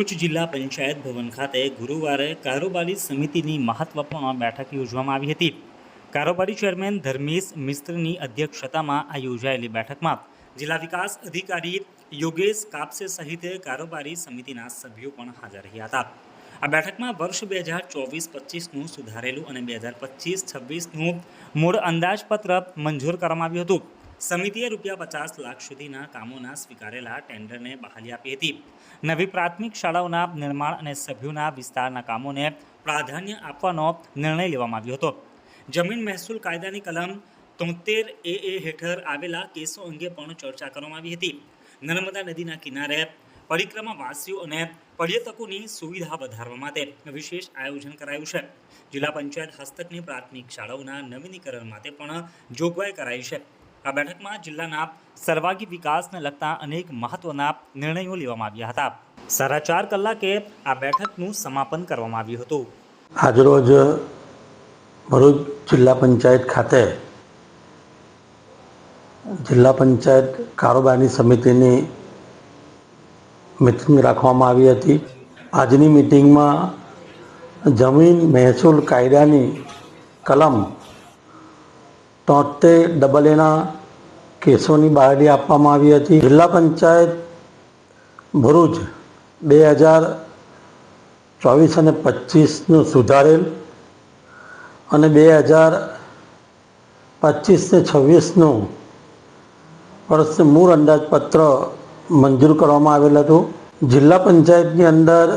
ભરૂચ જિલ્લા પંચાયત ભવન ખાતે ગુરુવારે કારોબારી સમિતિની મહત્વપૂર્ણ બેઠક યોજવામાં આવી હતી. કારોબારી ચેરમેન ધર્મેશ મિશ્રની અધ્યક્ષતામાં આ યોજાયેલી બેઠકમાં જિલ્લા વિકાસ અધિકારી યોગેશ કાપસે સહિત કારોબારી સમિતિના સભ્યો પણ હાજર રહ્યા હતા. આ બેઠકમાં વર્ષ બે હજાર ચોવીસ પચીસનું સુધારેલું અને બે હજાર પચીસ છવ્વીસનું મૂળ અંદાજપત્ર મંજૂર કરવામાં આવ્યું હતું. સમિતિએ રૂપિયા પચાસ લાખ સુધીના કામોના સ્વીકારેલા ટેન્ડરને બહાલી આપી હતી. નવી પ્રાથમિક શાળાઓના નિર્માણ અને સભ્યોના વિસ્તારના કામોને પ્રાધાન્ય આપવાનો નિર્ણય લેવામાં આવ્યો હતો. જમીન મહેસૂલ કાયદાની કલમ તોતેર એ એ હેઠળ આવેલા કેસો અંગે પણ ચર્ચા કરવામાં આવી હતી. નર્મદા નદીના કિનારે પરિક્રમાવાસીઓ અને પર્યટકોની સુવિધા વધારવા માટે વિશેષ આયોજન કરાયું છે. જિલ્લા પંચાયત હસ્તકની પ્રાથમિક શાળાઓના નવીનીકરણ માટે પણ જોગવાઈ કરાઈ છે. આ બેઠકમાં જિલ્લાના સર્વાગી વિકાસને લગતા અનેક મહત્વના નિર્ણયો લેવામાં આવ્યા હતા. સાડા ચાર કલાકે આ બેઠકનું સમાપન કરવામાં આવ્યું હતું. આજરોજ ભરૂચ જિલ્લા પંચાયત ખાતે જિલ્લા પંચાયત કારોબારની સમિતિની મિટિંગ રાખવામાં આવી હતી. આજની મિટિંગમાં જમીન મહેસૂલ કાયદાની કલમ તોતેર ડબલ એના કેસોની બહારી આપવામાં આવી હતી. જિલ્લા પંચાયત ભરૂચ બે હજાર ચોવીસ અને પચીસનું સુધારેલ અને બે હજાર પચીસ ને છવ્વીસનું વર્ષનું મૂળ અંદાજપત્ર મંજૂર કરવામાં આવેલ હતું. જિલ્લા પંચાયતની અંદર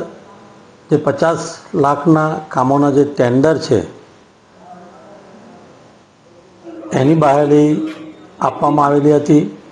જે પચાસ લાખના કામોના જે ટેન્ડર છે, એની બહાલી આપવામાં આવેલી હતી.